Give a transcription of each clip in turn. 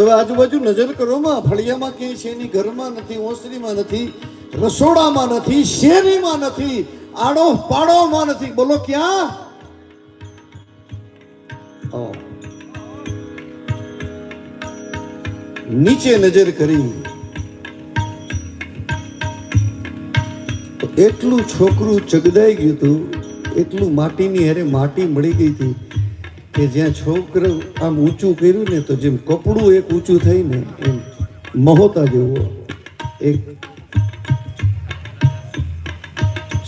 હવે આજુબાજુ નજર કરોમાં ફળિયામાં ક્યાંય નહીં, ઘરમાં નથી, ઓસરીમાં નથી, રસોડામાં નથી, શેરીમાં નથી આડો પાડોમાં નથી. બોલો ક્યાં? નીચે નજર કરી. એટલું છોકરું ચગદાઈ ગયું હતું, એટલું માટીની હારે માટી મળી ગઈ હતી. કે જ્યાં છોકરો આમ ઊંચું કર્યું ને તો જેમ કપડું એક ઊંચું થઈ ને એમ મહોતા જેવો એક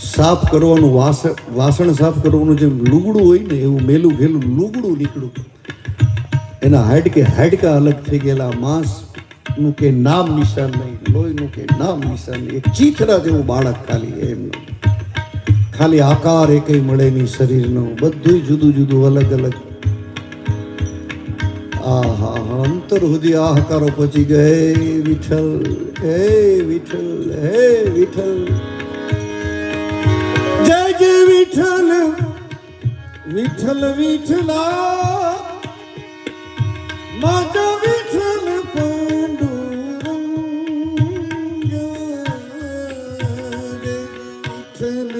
સાફ કરવાનું વાસણ વાસણ સાફ કરવાનું જેમ લુગડું હોય ને એવું મેલું ઘેલું લુગડું નીકળ્યું. એના હાડકે હાડકા અલગ થઈ ગયેલા માંસનું કે નામ નિશાન નહીં, લોહીનું કે નામ નિશાન એક ચીથરા જેવું બાળક ખાલી એમનું ખાલી આકાર એકય મળે નહીં શરીરનો બધું જુદું જુદું અલગ અલગ. આહા અંતર સુધી આ હકારો પહોંચી ગયે વિઠ્ઠલ, હે વિઠ્ઠલ હે વિઠ્ઠલ. જય જય વિઠ્ઠલ વિઠ્ઠલ, વિઠ્ઠલા. માતા વિઠ્ઠલ પાંડુરંગ. વિઠ્ઠલ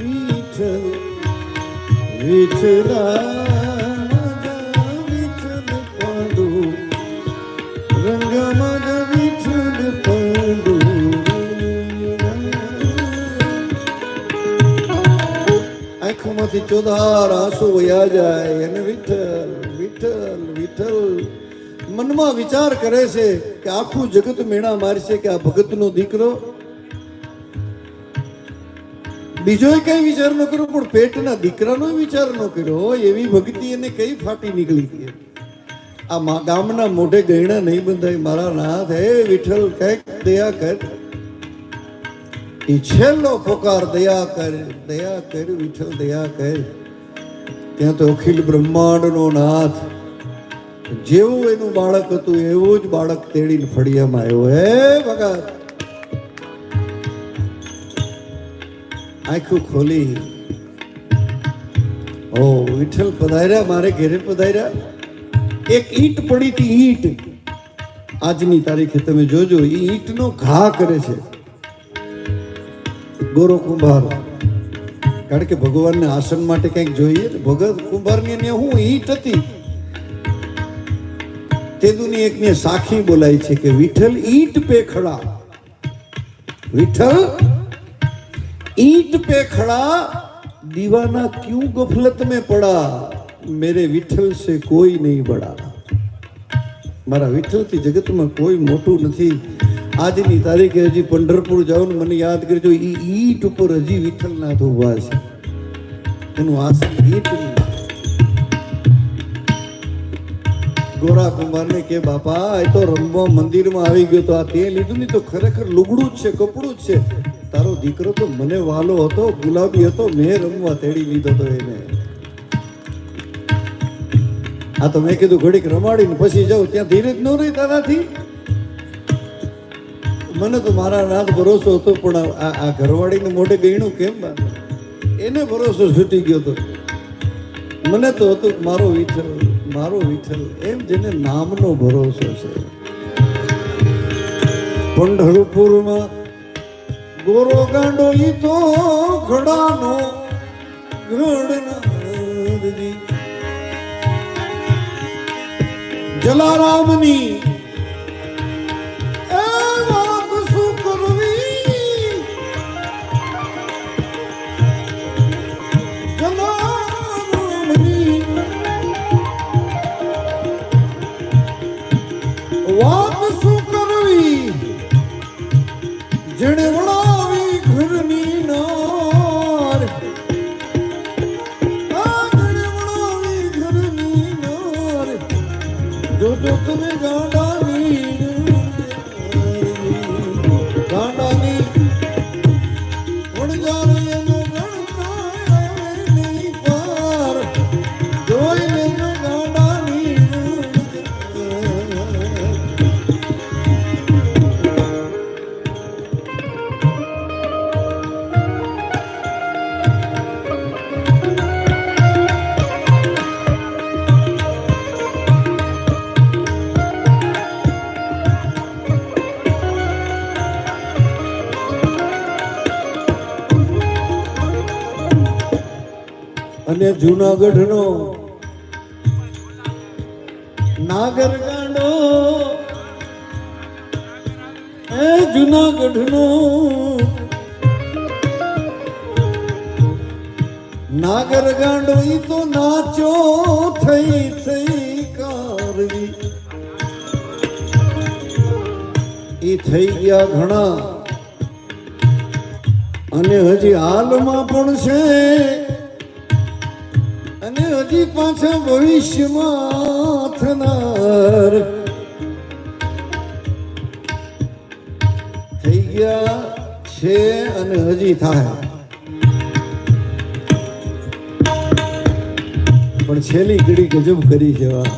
વિઠ્ઠલ, વિઠ્ઠલા. આંખોમાંથી ચોધાર આંસુ વયા જાય અને વિઠ્ઠલ વિઠ્ઠલ વિઠ્ઠલ. મનમાં વિચાર કરે છે કે આખું જગત મેણા મારશે કે આ ભગતનો દીકરો. બીજો કઈ વિચાર ન કર્યો, પણ પેટના દીકરાનો વિચાર ન કર્યો એવી ભક્તિ એને કઈ ફાટી નીકળી ગઈ આ ગામના મોઢે ગયણા નહીં બંધાય, મારા નાથ, હે વિઠ્ઠલ, કંઈક દયા કર. ઈ છેલ્લો પોકાર દયા કર દયા કર, વિઠ્ઠલ દયા કર. ત્યાં તો અખિલ બ્રહ્માંડનો નાથ. જેવું એનું બાળક હતું, એવું જ બાળક તેડીને ફળિયામાં આવ્યો. હે ભગત! આખું ખોલી. ઓ, વિઠ્ઠલ પધાર્યા, મારે ઘેરે પધાર્યા? એક ઈંટ પડી હતી, ઈંટ. આજની તારીખે તમે જોજો એ ઈંટનો ઘા કરે છે. ગોરો કુંભાર. કારણ કે ભગવાનને આસન માટે કંઈક જોઈએ ને ભગત કુંભારની ને હું ઈટ હતી. તે એક ને સાખી બોલાય છે કે વિઠ્ઠલ ઈટ પે ખડા. વિઠ્ઠલ ઈટ પે ખડા. દીવાના ક્યું ગફલત મેં પડા? મેરે વિઠ્ઠલ સે કોઈ નહીં બડા. મારા વિઠ્ઠલથી જગતમાં કોઈ મોટું નથી. આજની તારીખે હજી પંઢરપુર જાઉં ને મને યાદ કરજો એ ઈટ ઉપર હજી વિઠ્ઠલનાથ ઊભા છે. એનું આસન ઈટ ગોરા કુંભારને કે, બાપા, એ તો રમવા મંદિરમાં આવી ગયો તો આ તે લીધું ને તો ખરેખર લુગડું જ છે, કપડું જ છે. તારો દીકરો તો મને વાલો હતો, ગુલાબી હતો, મેં રમવા તેડી લીધો તો એને. આ તો મેં કીધું, ઘડીક રમાડીને પછી જાઉં. ત્યાં ધીરજ ન રહી તારાથી? મને તો મારા નાથ ભરોસો હતો, પણ આ ઘરવાળીને મોઢે ગયણું કેમ એને ભરોસો છૂટી ગયો હતો મને તો હતું મારો વિઠ્ઠલ મારો વિઠ્ઠલ, એમ જેને નામનો ભરોસો છે. પંઢરપુરમાં ગોરો ગાંડો ઈ તો ઘડાનો ઘડનારજી જલારામની જોજો તમે ગાંડાની અને જુનાગઢનો નાગર ગાંડો એ જુનાગઢનો નાગર ગાંડો ઈ તો નાચો થઈ થઈ કારવી. ઈ થઈ ગયા ઘણા. અને હજી હાલમાં પણ છે અને હજી પાછા ભવિષ્યમાં થનાર થઈ ગયા છે અને હજી થાય પણ છેલ્લી ઘડી ગજબ કરી છે વા.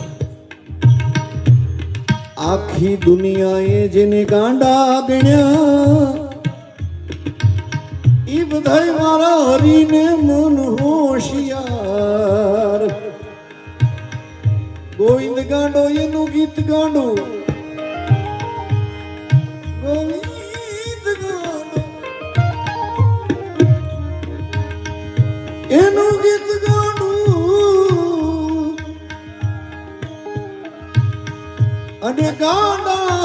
આખી દુનિયાએ જેને ગાંડા ગણ્યા ઈ બધાય મારા હરીને મન હોશિયાર ગોવિંદ ગાંડો એનું ગીત ગાંડો. ગોવિંદ ગાંડો. એનું ગીત ગાંડું. અને ગાંડા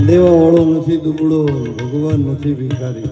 આ દેવા વાળો નથી દુબળો ભગવાન નથી ભિખારી.